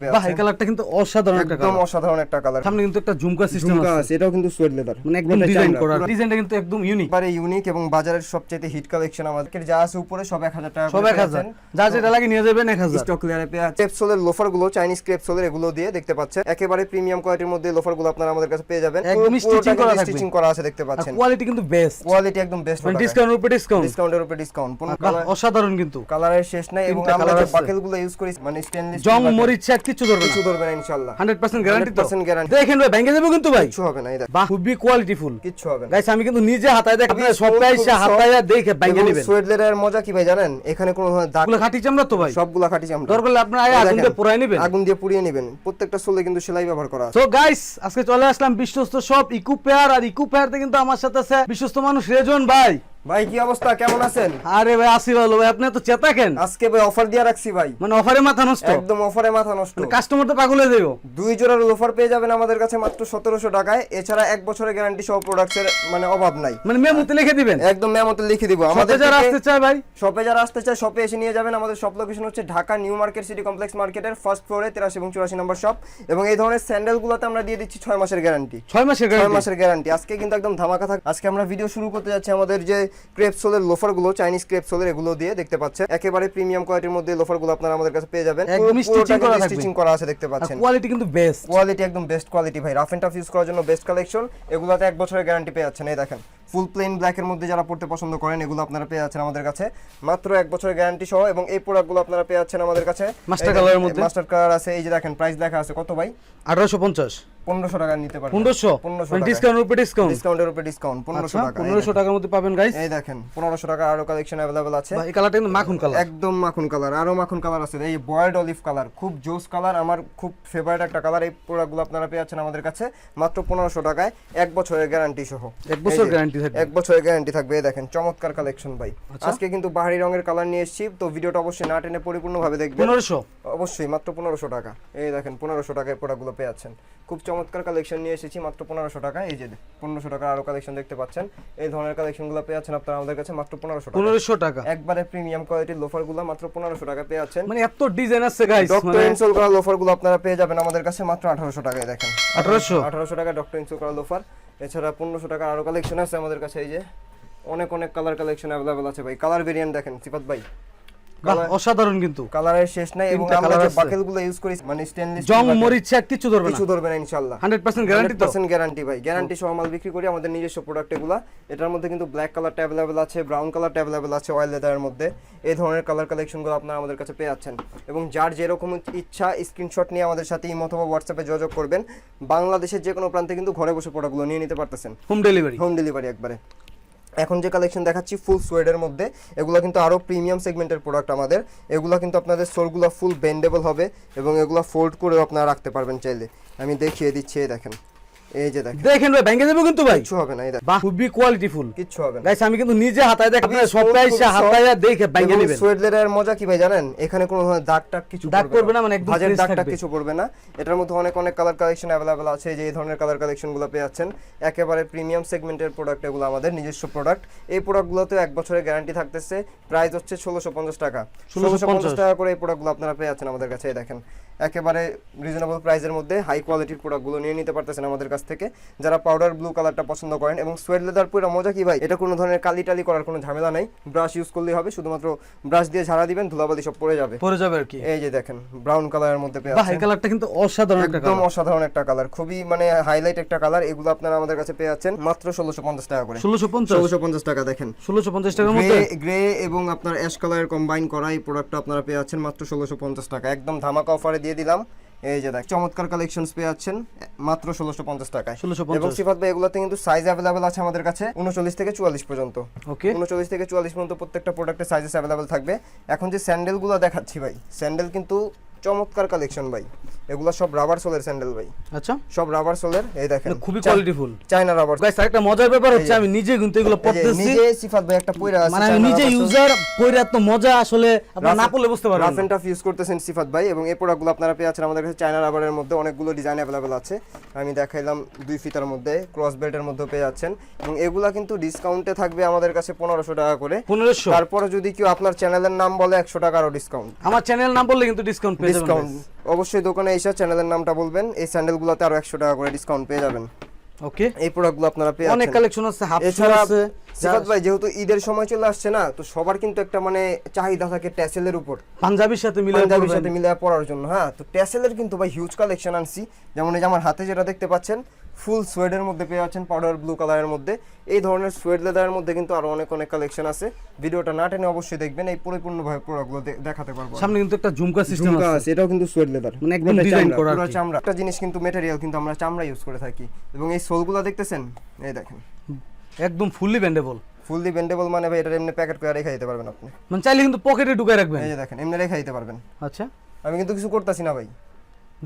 বাহ এই কালারটা কিন্তু অসাধারণ একটা একদম কালার অসাধারণ একটা কালার সামনে কিন্তু একটা ঝুমকা সিস্টেম আছে। আছে এটাও কিন্তু সোয়েড লেদার মানে একদম ডিজাইন করা। ডিজাইনটা কিন্তু একদম ইউনিক এবারে ইউনিক এবং বাজারের সবচেয়ে হিট কালেকশন আমাদের। যা আছে উপরে সব 1000 টাকা সব এক হাজার। যা যেটা লাগে নিয়ে যাবেন এক হাজার। স্টক ক্লিয়ারে পেয়ে আছে ক্রেপসোলের লোফারগুলো চাইনিজ ক্রেপসোলের এগুলো দিয়ে দেখতে পাচ্ছেন। একেবারে প্রিমিয়াম কোয়ালিটির মধ্যে লোফারগুলো আপনারা আমাদের কাছে পেয়ে যাবেন। একদম stitching করা থাকবে। স্টিচিং করা আছে দেখতে পাচ্ছেন। কোয়ালিটি কিন্তু বেস্ট কোয়ালিটি একদম বেস্ট মানে উপরে ডিসকাউন্ট ডিসকাউন্টের উপরে ডিসকাউন্ট অসাধারণ কিন্তু। কালারের শেষ নাই এবং আমরা যে আছে। ইউজ করি মানে স্টেনলেস জং মরিচা কিছু ধরবে কিছু ধরবে না ইনশাআল্লাহ। 100% গ্যারান্টি তো। 100% guarantee। দেখেন ভাই ভেঙে যাবে কিন্তু ভাই। কিছু হবে না বাহ খুবই কোয়ালিটিফুল কিচ্ছু হবে না। গাইস আমি কিন্তু নিজে হাতায় দেখ আপনারা এসে হাতায় দেখে এবং নেবেন। লেদারের মজা কি ভাই জানেন? এখানে কোনো ধরনের দাগ এগুলো খাঁটি চামড়া তো ভাই। সবগুলা খাঁটি চামড়া। দরকার হলে আপনারা আগুন দিয়ে পোড়ায় নেবেন। আগুন দিয়ে পুড়িয়ে নেবেন। প্রত্যেকটা সোলে কিন্তু সেলাই ব্যবহার করা সো গাইস আজকে চলে আসলাম বিশ্বস্ত সব ইকু পেয়ার আর ইকু পেয়ারতে কিন্তু আমার সাথে আছে বিশ্বস্ত মানুষ রেজন ভাই। ভাই কি অবস্থা? কেমন আছেন? আরে ভাই আসি ভালো ভাই। আপনি তো চেতা কেন? আজকে ভাই অফার দিয়ে রাখছি ভাই। মানে অফারে মাথা নষ্ট? একদম অফারে মাথা নষ্ট। কাস্টমার তো পাগল হয়ে যাব দুই জোড়ার অফার পেয়ে যাবেন আমাদের কাছে মাত্র সতেরোশো টাকায়। এছাড়া এক বছরের গ্যারান্টি সহ প্রোডাক্টের মানে অভাব নাই। মানে মেমোতে লিখে দিবেন? একদম মেমোতে লিখে দিব। আমাদের যারা আসতে চায় ভাই? শপে যারা আসতে চায় শপে এসে নিয়ে যাবেন। আমাদের শপ লোকেশন হচ্ছে Dhaka new market city complex মার্কেটের ফার্স্ট ফ্লোরে তিরাশি এবং চুরাশি নম্বর শপ এবং এই ধরনের স্যান্ডেলগুলোতে আমরা দিয়ে দিচ্ছি ছয় মাসের গ্যারান্টি ছয় মাসের ছয় গ্যারান্টি মাসের গ্যারান্টি আজকে কিন্তু একদম ধামাকা থাক আজকে আমরা ভিডিও শুরু করতে যাচ্ছি আমাদের যে ক্রেপসোলের লোফারগুলো চাইনিজ ক্রেপসোলের এগুলো দিয়ে দেখতে পাচ্ছেন। একেবারে প্রিমিয়াম কোয়ালিটির মধ্যে লোফারগুলো আপনারা আমাদের কাছে পেয়ে যাবেন। থাকবে। স্টিচিং করা আছে দেখতে পাচ্ছেন। কোয়ালিটি কিন্তু বেস্ট কোয়ালিটি একদম বেস্ট কোয়ালিটি ভাই। রাফ এন্ড টাফ ইউজ করার জন্য বেস্ট কালেকশন এগুলোতে এক বছরের গ্যারান্টি পেয়ে যাচ্ছেন এই দেখেন। ফুল প্লেন ব্ল্যাকের মধ্যে যারা পড়তে পছন্দ করেন এগুলো আপনারা পেয়ে যাচ্ছেন আমাদের কাছে। মাত্র এক বছরের গ্যারান্টি সহ এবং এই প্রোডাক্টগুলো আপনারা পেয়ে যাচ্ছেন আমাদের কাছে। Colour এর মধ্যে? মাস্টার কালার আছে এই যে দেখেন প্রাইস লেখা আছে কত ভাই? আঠারোশো পঞ্চাশ। পনেরোশো টাকা নিতে পারবেন। পনেরোশো? পনেরোশো মানে উপরে ডিসকাউন্ট ডিসকাউন্টের উপরে ডিসকাউন্ট পনেরোশো আচ্ছা টাকা এই পনেরোশো টাকার মধ্যে পাবেন গাইস এই দেখেন পনেরোশো টাকা আরও কালেকশন অ্যাভেলেবল আছে। এই কালারটা কিন্তু মাখন কালার একদম মাখন কালার আরও মাখন কালার আছে। এই বয়েড অলিভ কালার খুব জোস কালার আমার খুব ফেভারিট একটা কালার এই প্রোডাক্টগুলো আপনারা পেয়ে যাচ্ছেন আমাদের কাছে মাত্র টাকায় এক বছরের গ্যারান্টি সহ। এক বছর থাকবে। এক বছরের গ্যারান্টি থাকবে এই দেখেন চমৎকার কালেকশন ভাই। আচ্ছা। আজকে কিন্তু বাহারি রঙের কালার নিয়ে এসেছি তো ভিডিওটা অবশ্যই না টেনে পরিপূর্ণভাবে দেখবেন। অবশ্যই মাত্র পনেরোশো টাকা। এই দেখেন পনেরোশো টাকায় প্রোডাক্টগুলো পেয়ে যাচ্ছেন। খুব চমৎকার কালেকশন নিয়ে এসেছি মাত্র পনেরোশো টাকা। এই যে পনেরোশো টাকার আরও কালেকশন দেখতে পাচ্ছেন। এই ধরনের কালেকশনগুলো পেয়ে যাচ্ছেন আপনারা আমাদের কাছে মাত্র পনেরোশো পনেরোশো টাকা। একবারে প্রিমিয়াম কোয়ালিটির লোফারগুলো মাত্র পনেরোশো টাকা পেয়ে যাচ্ছেন। মানে এত ডিজাইন আছে গাইস ডক্টর ইনসোল করা লোফারগুলো আপনারা পেয়ে যাবেন আমাদের কাছে মাত্র আঠারোশো টাকায় দেখেন। 1800? আঠারোশো টাকা ডক্টর ইনসোল করা লোফার এছাড়া পনেরোশো টাকার আরও কালেকশন আছে আমাদের কাছে এই যে। অনেক অনেক কালার কালেকশন অ্যাভেলেবল আছে ভাই। কালার ভেরিয়েন্ট দেখেন সিফাত ভাই। অসাধারণ কিন্তু। কালারের শেষ নাই এবং আমরা যে বাকেলগুলো ইউজ করি মানে স্টেনলেস জং মরিচা কিছু ধরবে না। কিছু ধরবে না ইনশাআল্লাহ। হান্ড্রেড পার্সেন্ট গ্যারান্টি তো? পার্সেন্ট গ্যারান্টি ভাই। গ্যারান্টি সহ মাল বিক্রি করি। আমাদের নিজস্ব প্রোডাক্ট এগুলা। এটার মধ্যে কিন্তু ব্ল্যাক কালারটা অ্যাভেলেবেল আছে ব্রাউন কালারটা অ্যাভেলেবেল আছে অয়েল লেদারের মধ্যে। এই ধরনের কালার কালেকশনগুলো আপনারা আমাদের কাছে পেয়ে যাচ্ছেন। এবং যার যেরকম ইচ্ছা স্ক্রিনশট নিয়ে আমাদের সাথে ইমো অথবা হোয়াটসঅ্যাপে যোগাযোগ করবেন। বাংলাদেশের যে কোনো প্রান্তে কিন্তু ঘরে বসে প্রোডাক্টগুলো নিয়ে নিতে পারতেছেন। হোম ডেলিভারি হোম ডেলিভারি একবারে। এখন যে কালেকশন দেখাচ্ছি ফুল সোয়েডের মধ্যে, এগুলো কিন্তু আরও প্রিমিয়াম সেগমেন্টের প্রোডাক্ট আমাদের। এগুলো কিন্তু আপনাদের সোলগুলো ফুল বেন্ডেবল হবে এবং এগুলো ফোল্ড করেও আপনারা রাখতে পারবেন চাইলে। আমি দেখিয়ে দিচ্ছি দেখেন। এই যে দেখেন। দেখেন ভাই ভেঙে যাবে কিন্তু ভাই। কিচ্ছু হবে না এই খুবই কোয়ালিটিফুল কিচ্ছু হবে না। গাইস আমি কিন্তু নিজে হাতায় দেখ আপনারা খুবই এসে হাতায় দেখে ভেঙে নেবেন। সোয়েড লেদারের মজা কি ভাই জানেন? এখানে কোনো দাগ টাগ কিছু দাগ পড়বে না, মানে একদম ভাজের দাগ টাগ কিছু পড়বে না। এটার মধ্যে অনেক অনেক কালার কালেকশন আছে। যে এই ধরনের কালার কালেকশনগুলো পেয়ে যাচ্ছেন। একেবারে প্রিমিয়াম সেগমেন্টের প্রোডাক্ট এগুলো আমাদের নিজস্ব প্রোডাক্ট এই প্রোডাক্টগুলোতে এক বছরের গ্যারান্টি থাকতেছে। প্রাইস হচ্ছে ষোলোশো পঞ্চাশ টাকা। ষোলোশো পঞ্চাশ 1650 টাকা করে এই প্রোডাক্টগুলো আপনারা পেয়ে যাচ্ছেন আমাদের কাছে দেখেন। একেবারে রিজনেবল প্রাইসের মধ্যে হাই কোয়ালিটির প্রোডাক্টগুলো নিয়ে নিতে পারতেছেন আমাদের কাছ থেকে। যারা পাউডার ব্লু কালারটা পছন্দ করেন এবং সোয়েড লেদার পুরো মজা কি ভাই? এটা কোনো ধরনের কালি টালি করার কোনো ঝামেলা নেই। ব্রাশ ইউজ করলেই হবে শুধুমাত্র ব্রাশ দিয়ে ঝাড়া দিবেন ধুলাবালি সব পড়ে যাবে। পরে যাবে আর কি। এই যে দেখেন ব্রাউন কালারের মধ্যে পেয়ে এই কালারটা কিন্তু অসাধারণ একটা একদম কালার অসাধারণ একটা কালার খুবই মানে হাইলাইট একটা কালার এগুলো আপনারা আমাদের কাছে পেয়ে যাচ্ছেন মাত্র ষোলোশো পঞ্চাশ টাকা করে। ষোলোশো পঞ্চাশ? ষোলোশো পঞ্চাশ টাকা দেখেন। ষোলোশো পঞ্চাশ টাকার গ্রে মধ্যে? গ্রে এবং আপনার অ্যাশ কালারের কম্বাইন করা এই প্রোডাক্টটা আপনারা পেয়ে যাচ্ছেন মাত্র ষোলোশো পঞ্চাশ টাকা। একদম ধামাকা অফারে দিয়ে দিলাম। এই যে দেখ চমৎকার কালেকশনস পেয়ে যাচ্ছেন মাত্র ষোলোশো পঞ্চাশ টাকায়। ষোলোশো এবং সিফাত ভাই এগুলোতে কিন্তু সাইজ অ্যাভেলেবেল আছে আমাদের কাছে উনচল্লিশ থেকে চুয়াল্লিশ পর্যন্ত। ওকে উনচল্লিশ থেকে চুয়াল্লিশ পর্যন্ত প্রত্যেকটা প্রোডাক্টের সাইজেস অ্যাভেলেবেল থাকবে। এখন যে স্যান্ডেলগুলো দেখাচ্ছি ভাই স্যান্ডেল কিন্তু চমৎকার কালেকশন ভাই। এগুলো সব রাবার সোলের স্যান্ডেল ভাই। আচ্ছা। সব রাবার সোলের এই দেখেন মানে খুবই কোয়ালিটিফুল চায়না রাবার গাইস আরেকটা মজার ব্যাপার হচ্ছে আমি নিজে কিন্তু এগুলো পড়তেছি নিজে সিফাত ভাই একটা পয়রা আছে মানে আমি নিজে ইউজার কইরা তো মজা আসলে আপনারা না পড়লে বুঝতে পারবেন রাফ। এন্ড টাফ ইউজ করতেছেন সিফাত ভাই এবং এই প্রোডাক্টগুলো আপনারা পেয়ে যাচ্ছেন আমাদের কাছে চায়না রাবারের মধ্যে। অনেকগুলো ডিজাইন অ্যাভেলেবেল আছে। আমি দেখাইলাম দুই ফিতার মধ্যে ক্রস বেল্টের মধ্যে পেয়ে যাচ্ছেন এবং এগুলা কিন্তু ডিসকাউন্টে থাকবে আমাদের কাছে পনেরোশো টাকা করে। পনেরোশো। তারপরে যদি কেউ আপনার চ্যানেলের নাম বলে একশো টাকা আরও ডিসকাউন্ট আমার চ্যানেল নাম বললে কিন্তু ডিসকাউন্ট ডিসকাউন্ট অবশ্যই দোকানে এসে চ্যানেলের নামটা বলবেন। এই স্যান্ডেলগুলোতে আরও একশো টাকা করে ডিসকাউন্ট পেয়ে যাবেন। ওকে এই প্রোডাক্টগুলো আপনারা পেয়ে অনেক কালেকশন আছে হাফ এছাড়া আছে সিফাত ভাই যেহেতু ঈদের সময় চলে আসছে না তো সবার কিন্তু একটা মানে চাহিদা থাকে ট্যাসেলের উপর। পাঞ্জাবির সাথে মিলে পাঞ্জাবির সাথে মিলে পড়ার জন্য হ্যাঁ। তো ট্যাসেলের কিন্তু ভাই হিউজ কালেকশন আনছি। যেমন এই যে আমার হাতে যেটা দেখতে পাচ্ছেন ফুল সোয়েডের মধ্যে পেয়ে যাচ্ছেন পাউডার ব্লু কালারের মধ্যে। এই ধরনের সোয়েড লেদারের মধ্যে কিন্তু আরও অনেক অনেক কালেকশন আছে। ভিডিওটা না টেনে অবশ্যই দেখবেন এই পরিপূর্ণভাবে প্রোডাক্টগুলো দেখাতে পারব সামনে কিন্তু একটা ঝুমকা সিস্টেম আছে। এটাও কিন্তু সোয়েড লেদার। মানে একদম design করা পুরো চামড়া। একটা জিনিস কিন্তু মেটেরিয়াল কিন্তু আমরা চামড়া ইউজ করে থাকি। এবং এই সোলগুলো দেখতেছেন? এই দেখেন। একদম ফুললি বেন্ডেবল ফুললি বেন্ডেবল মানে ভাই এটা এমনি প্যাকেট করে রেখে দিতে পারবেন আপনি। মানে চাইলে কিন্তু পকেটে ঢুকাই রাখবেন। এই যে দেখেন এমনি রেখে দিতে পারবেন। আচ্ছা। আমি কিন্তু কিছু করতেছি না ভাই।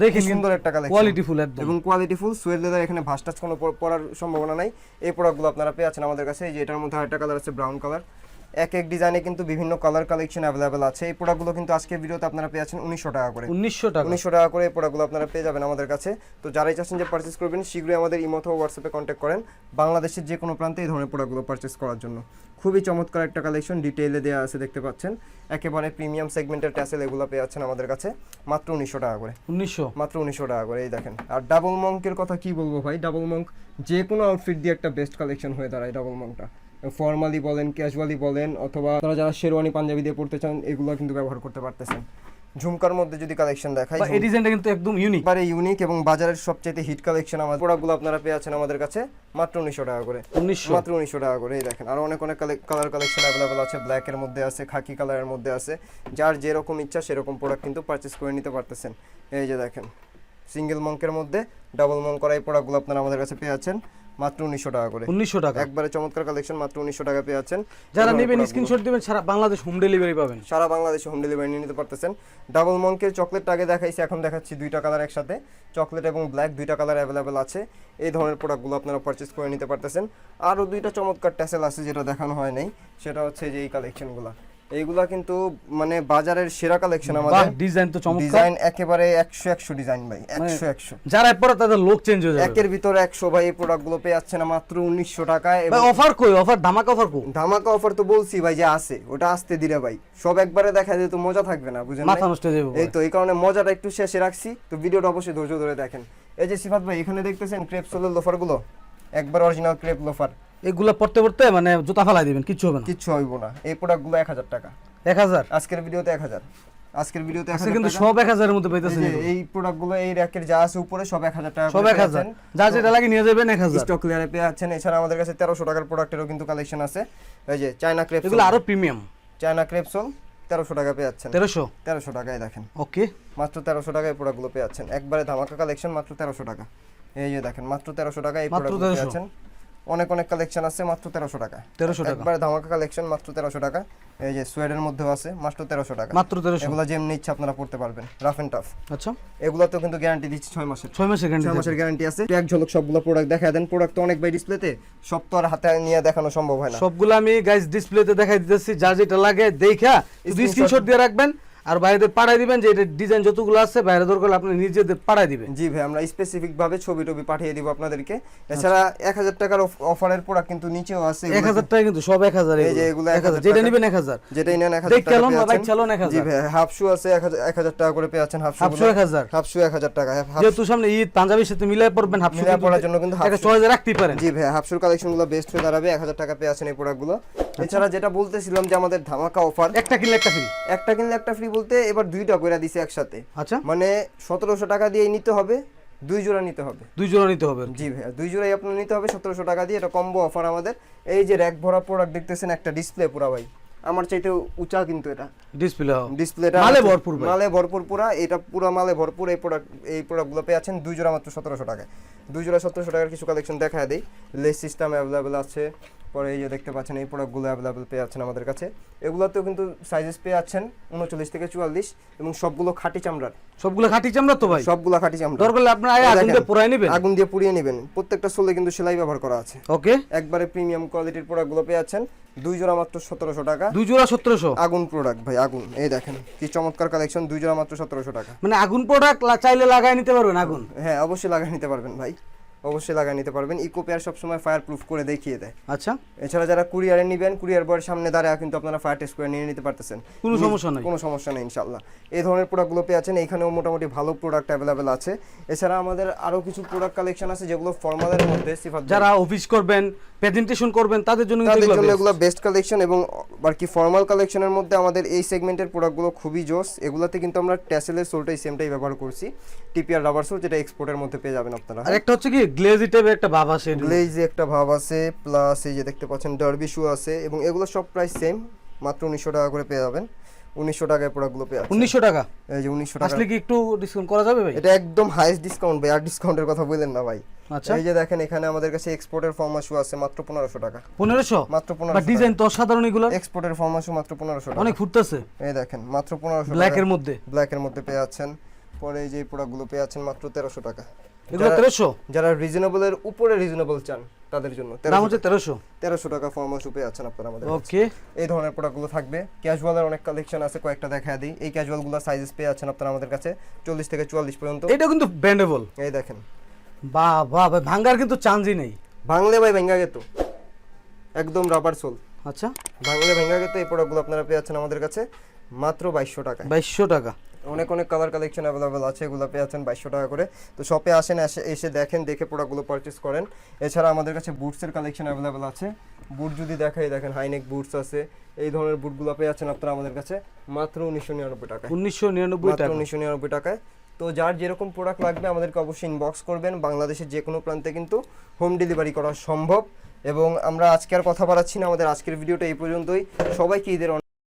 দেখেন সুন্দর একটা কালেকশন কোয়ালিটি ফুল একদম। এবং কোয়ালিটি ফুল সুয়েড লেদার এখানে ভাস টাচ কোনো পড়ার সম্ভাবনা নাই। এই প্রোডাক্টগুলো আপনারা পেয়ে আছেন আমাদের কাছে। এই যে এটার মধ্যে আরেকটা কালার আছে ব্রাউন কালার এক এক ডিজাইনে কিন্তু বিভিন্ন কালার কালেকশন অ্যাভেলেবেল আছে। এই প্রোডাক্টগুলো কিন্তু আজকে ভিডিওতে আপনারা পেয়ে আছেন উনিশশো টাকা করে। উনিশশো টাকা। উনিশশো টাকা করে এই প্রোডাক্টগুলো আপনারা পেয়ে যাবেন আমাদের কাছে। তো যারাই চাচ্ছেন যে পারচেস করবেন শীঘ্রই আমাদের ইমো অথবা হোয়াটসঅ্যাপে কন্ট্যাক্ট করেন। বাংলাদেশের যে কোনো প্রান্তে এই ধরনের প্রোডাক্টগুলো পারচেস করার জন্য। খুবই চমৎকার একটা কালেকশন ডিটেইলে দেওয়া আছে দেখতে পাচ্ছেন। একেবারে প্রিমিয়াম সেগমেন্টের ট্যাসেল এগুলো পেয়ে যাচ্ছেন আমাদের কাছে। মাত্র উনিশশো টাকা করে। উনিশশো। মাত্র উনিশশো টাকা করে এই দেখেন। আর ডাবল মঙ্কের কথা কি বলব ভাই? ডাবল মঙ্ক যে কোনো আউটফিট দিয়ে একটা বেস্ট কালেকশন হয়ে দাঁড়ায় ডাবল মঙ্কটা ফর্মালি বলেন ক্যাজুয়ালি বলেন অথবা আপনারা যারা শেরওয়ানি পাঞ্জাবি দিয়ে পড়তে চান এগুলো কিন্তু ব্যবহার করতে পারতেছেন। ঝুমকার মধ্যে যদি কালেকশন দেখাই এই ডিজাইনটা কিন্তু একদম ইউনিক এবারে ইউনিক এবং বাজারের সবচেয়ে হিট কালেকশন আমাদের প্রোডাক্টগুলো আপনারা পেয়ে আছেন আমাদের কাছে মাত্র উনিশশো টাকা করে। উনিশশো? মাত্র উনিশশো টাকা করে এই দেখেন। আরও অনেক অনেক কালার কালেকশন অ্যাভেলেবেল আছে ব্ল্যাকের মধ্যে আছে খাকি কালারের মধ্যে আছে। যার যেরকম ইচ্ছা সেরকম প্রোডাক্ট কিন্তু পারচেস করে নিতে পারতেছেন। এই যে দেখেন সিঙ্গেল মঙ্কের মধ্যে ডাবল মঙ্ক করা এই প্রোডাক্টগুলো আপনারা আমাদের কাছে পেয়ে আছেন। মাত্র উনিশশো টাকা করে। উনিশশো টাকা। একবারে চমৎকার কালেকশন মাত্র উনিশশো টাকা পেয়ে আছেন যারা নেবেন। স্ক্রিনশট দিবেন সারা বাংলাদেশ হোম ডেলিভারি পাবেন। সারা বাংলাদেশে হোম ডেলিভারি নিয়ে নিতে পারতেছেন। ডাবল মঙ্কের চকলেট আগে দেখাইছি এখন দেখাচ্ছি দুইটা কালার একসাথে। চকলেট এবং ব্ল্যাক দুইটা কালার অ্যাভেলেবেল আছে। এই ধরনের প্রোডাক্টগুলো আপনারা পারচেস করে নিতে পারতেছেন। আরও দুইটা চমৎকার ট্যাসেল আছে যেটা দেখানো হয় নাই। সেটা হচ্ছে যে এই কালেকশনগুলো এইগুলা কিন্তু মানে বাজারের সেরা কালেকশন আমাদের। ডিজাইন তো চমৎকার। ডিজাইন একেবারে একশো একশো ডিজাইন ভাই একশো একশো। যারা পরে তাদের লোক চেঞ্জ হয়ে যাবে। একের ভিতরে একশো ভাই এই প্রোডাক্টগুলো পেয়ে যাচ্ছে না মাত্র উনিশশো টাকায় এবং ভাই অফার কই? অফার ধামাকা অফার কই? ধামাকা অফার তো বলছি ভাই যে আছে ওটা আসতে দিলে ভাই। সব একবারে দেখা যায় তো মজা থাকবে না বুঝেন মাথা নষ্ট হয়ে যাবে এই তো এই কারণে মজাটা একটু শেষে রাখছি। তো ভিডিওটা অবশ্যই ধৈর্য ধরে দেখেন। এই যে সিফাত ভাই এখানে দেখতেছেন ক্রেপ সোলের লোফারগুলো? একবার অরিজিনাল ক্রেপ লোফার এগুলা পড়তে পড়তে মানে জুতা ফালাই দিবেন কিচ্ছু হবে না। কিচ্ছু হইব না। এই প্রোডাক্টগুলো এক হাজার টাকা। এক হাজার? আজকের ভিডিওতে এক হাজার। আজকের ভিডিওতে হাজার কিন্তু সব এক হাজারের মধ্যে পাইতেছেন এই প্রোডাক্টগুলো এই র্যাকের যা আছে উপরে সব এক হাজার টাকা সব এক হাজার। যা যেটা লাগে নিয়ে যাবেন এক হাজার। স্টক ক্লিয়ারে পেয়ে যাচ্ছেন এছাড়া আমাদের কাছে তেরোশো টাকার প্রোডাক্টেরও কিন্তু কালেকশন আছে। এই যে চায়না ক্রেপ এগুলো আরও প্রিমিয়াম চায়না ক্রেপসোল তেরোশো টাকা পেয়ে যাচ্ছেন তেরোশো? তেরোশো টাকায় দেখেন। ওকে মাত্র তেরোশো টাকায় প্রোডাক্টগুলো পেয়ে যাচ্ছেন একবারে ধামাকা কালেকশন মাত্র তেরোশো টাকা। এই যে দেখেন মাত্র তেরোশো টাকা এই প্রোডাক্টগুলো পেয়ে যাচ্ছেন অনেক অনেক কালেকশন আছে মাত্র তেরোশো টাকা। তেরোশো টাকা। একবারে ধামাকা কালেকশন মাত্র তেরোশো টাকা। এই যে সোয়েডের মধ্যেও আছে মাত্র তেরোশো টাকা। মাত্র তেরোশো। এগুলো যেমনি ইচ্ছা আপনারা পড়তে পারবেন। রাফ এন্ড টাফ আচ্ছা। এগুলোতেও কিন্তু গ্যারান্টি দিচ্ছি ছয় মাসের। ছয় মাসের গ্যারান্টি ছয় মাসের গ্যারান্টি আছে। এক ঝলক সবগুলো প্রোডাক্ট দেখা দেন। প্রোডাক্ট তো অনেক বাই ডিসপ্লেতে সব তো আর হাতে নিয়ে দেখানো সম্ভব হয় না। সবগুলো আমি গাইস ডিসপ্লেতে দেখাই দিতেছি। যা যেটা লাগে দেখা স্ক্রিনশট দিয়ে রাখবেন। আর বাইরেদের পাঠাই দিবেন যে এটা ডিজাইন যতগুলো আছে বাইরে দরকার আপনি নিজেদের পাঠাই দিবেন। জি ভাই আমরা স্পেসিফিক ভাবে ছবি টবি পাঠিয়ে দিব আপনাদেরকে। এছাড়া এক হাজার টাকার অফারের প্রোডাক্ট কিন্তু নিচেও আছে এক হাজার টাকা কিন্তু সব এক হাজার এই যে এগুলো এক হাজার যেটা নিবেন এক হাজার। যেটাই নেন এক দেখ চালন বা বাইক চালন এক জি ভাই হাফ শু আছে এক হাজার- এক হাজার টাকা করে পেয়ে যাচ্ছেন হাফ শু হাফশো এক হাজার। হাফ শু এক হাজার টাকা হাফ যেহেতু সামনে ঈদ পাঞ্জাবির সাথে মিলাই পড়বেন হাফশো মিলাই পড়ার জন্য কিন্তু একটা shoe- রাখতেই পারেন। জি ভাই হাফ শুর কালেকশনগুলো বেস্ট হয়ে দাঁড়াবে এক হাজার টাকা পেয়ে আছেন এই প্রোডাক্টগুলো এছাড়া যেটা বলতেছিলাম যে আমাদের ধামাকা অফার একটা কিনলে একটা ফ্রি একটা কিনলে একটা ফ্রি বলতে এবার দুইটা করে দিছে একসাথে। আচ্ছা। মানে সতেরোশো টাকা দিয়ে নিতে হবে দুই জোড়া নিতে হবে। দুই জোড়া নিতে হবে? জি ভাইয়া দুই জোড়াই আপনার নিতে হবে সতেরোশো টাকা দিয়ে। এটা কম্বো অফার আমাদের। এই যে র্যাক ভরা প্রোডাক্ট দেখতেছেন একটা ডিসপ্লে পুরা ভাই। আমার চাইতে উঁচা কিন্তু এটা। ডিসপ্লে ডিসপ্লেটা মালে ভরপুর। মালে ভরপুর পুরা। এটা পুরা মালে ভরপুর এই প্রোডাক্ট এই প্রোডাক্টগুলো পেয়ে আছেন। দুই জোড়া মাত্র সতেরোশো টাকায়। দুই জোড়া সতেরোশো টাকার কিছু কালেকশন দেখা দেই। লেস সিস্টেম অ্যাভেলেবেল আছে। পরে এই যে দেখতে পাচ্ছেন এই প্রোডাক্টগুলো অ্যাভেলেবেল পেয়ে যাচ্ছেন আমাদের কাছে। এগুলোতেও কিন্তু সাইজেস পেয়ে যাচ্ছেন উনচল্লিশ থেকে চুয়াল্লিশ এবং সবগুলো খাঁটি চামড়ার। সবগুলো খাঁটি চামড়া তো ভাই? সবগুলো খাঁটি চামড়া দরকার আপনার আগুন দিয়ে পুরাই নেবেন। আগুন দিয়ে পুড়িয়ে নেবেন। প্রত্যেকটা সোলে কিন্তু সেলাই ব্যবহার করা আছে। ওকে। একবারে প্রিমিয়াম কোয়ালিটির প্রোডাক্টগুলো পেয়ে যাচ্ছেন। দুই জোড়া মাত্র সতেরোশো টাকা। দুই জোড়া সতেরোশো? আগুন প্রোডাক্ট ভাই আগুন। এই দেখেন কি চমৎকার কালেকশন দুই জোড়া মাত্র সতেরোশো টাকা। মানে আগুন প্রোডাক্ট চাইলে লাগাই নিতে পারবেন আগুন? হ্যাঁ অবশ্যই লাগিয়ে নিতে পারবেন ভাই। অবশ্যই লাগিয়ে নিতে পারবেন। ইকো পেয়ার সবসময় ফায়ার প্রুফ করে দেখিয়ে দেয়। আচ্ছা। এছাড়া যারা কুরিয়ারে নেবেন কুরিয়ার বয়ের সামনে দাঁড়ায় কিন্তু আপনারা ফায়ার টেস্ট করে নিয়ে নিতে পারতেছেন। কোনো সমস্যা নাই। কোনো সমস্যা নেই ইনশাল্লাহ এই ধরনের প্রোডাক্টগুলো পেয়ে আছেন এখানেও মোটামুটি ভালো প্রোডাক্ট অ্যাভেলেবেল আছে। এছাড়া আমাদের আরও কিছু প্রোডাক্ট কালেকশন আছে যেগুলো ফর্মালের মধ্যে যারা অফিস করবেন প্রেজেন্টেশন করবেন তাদের জন্য তাদের জন্য এগুলো বেস্ট কালেকশন এবং আর কি ফর্মাল কালেকশনের মধ্যে আমাদের এই সেগমেন্টের প্রোডাক্টগুলো খুবই জোস। এগুলাতে কিন্তু আমরা ট্যাসেলের সোলটাই সেমটাই ব্যবহার করছি। টিপিআর রাবার সোল যেটা এক্সপোর্টের মধ্যে পেয়ে যাবেন আপনারা। আর একটা হচ্ছে কি গ্লেজি টাইপের একটা ভাব এটার। গ্লেজ একটা ভাব আছে প্লাস এই যে দেখতে পাচ্ছেন ডার্বি শু আছে এবং এগুলো সব প্রাইস সেম মাত্র উনিশশো টাকা করে পেয়ে যাবেন। উনিশশো টাকায় প্রোডাক্টগুলো পেয়ে উনিশশো টাকা? এই যে উনিশশো টাকা। আসলে কি একটু ডিসকাউন্ট করা যাবে ভাই? এটা একদম হাইস্ট ডিসকাউন্ট ভাই আর ডিসকাউন্টের কথা বললেন না ভাই। আচ্ছা। এই যে দেখেন এখানে আমাদের কাছে এক্সপোর্টের ফর্মা শু আছে মাত্র পনেরোশো টাকা। পনেরোশো? মাত্র বা পনেরোশো ডিজাইন তো অসাধারণ এগুলো। এক্সপোর্টের ফর্মা শু মাত্র পনেরোশো টাকা। অনেক ফুটতেছে এই দেখেন মাত্র পনেরোশো ব্ল্যাকের মধ্যে। ব্ল্যাকের মধ্যে পেয়ে যাচ্ছেন। পরে এই যে প্রোডাক্টগুলো পেয়ে যাচ্ছেন মাত্র তেরোশো টাকা। এগুলো যারা- তেরোশো? যারা রিজনেবলের উপরে রিজনেবল চান তাদের জন্য। দাম হচ্ছে তেরোশো তেরোশো? টাকা ফর্মা শু পেয়ে যাচ্ছেন আপনারা আমাদের ওকে এই ধরনের প্রোডাক্টগুলো থাকবে। ক্যাজুয়ালের অনেক কালেকশন আছে কয়েকটা দেখা দিই। এই ক্যাজুয়ালগুলোর সাইজেস পেয়ে যাচ্ছেন আপনারা আমাদের কাছে চল্লিশ থেকে চুয়াল্লিশ পর্যন্ত। এটা কিন্তু ব্যান্ডেবল এই দেখেন। বাহ বাহ ভাই ভাঙ্গার কিন্তু চান্সই নেই। ভাঙলে ভাই ভেঙ্গা গেতো। একদম রাবার সোল আচ্ছা। ভাঙলে ভেঙ্গা গেতো এই প্রোডাক্টগুলো আপনারা পেয়ে যাচ্ছেন আমাদের কাছে মাত্র বাইশশো টাকায়। বাইশশো টাকা। অনেক অনেক কালার কালেকশন অ্যাভেলেবেল আছে এগুলো পেয়ে যাচ্ছেন বাইশশো টাকা করে। তো শপে আসেন এসে এসে দেখেন দেখে প্রোডাক্টগুলো পারচেস করেন। এছাড়া আমাদের কাছে বুটসের কালেকশন অ্যাভেলেবেল আছে। বুট যদি দেখাই দেখেন হাইনেক বুটস আছে। এই ধরনের বুটগুলো পেয়ে আছেন আপনারা আমাদের কাছে মাত্র উনিশশো নিরানব্বই টাকায়। উনিশশো নিরানব্বই টাকা। উনিশশো নিরানব্বই টাকায়। তো যার যেরকম প্রোডাক্ট লাগবে আমাদেরকে অবশ্যই ইনবক্স করবেন। বাংলাদেশের যে কোনো প্রান্তে কিন্তু হোম ডেলিভারি করা সম্ভব। এবং আমরা আজকে আর কথা বাড়াচ্ছি না আমাদের আজকের ভিডিওটা এই পর্যন্তই। সবাইকে ঈদের অনেক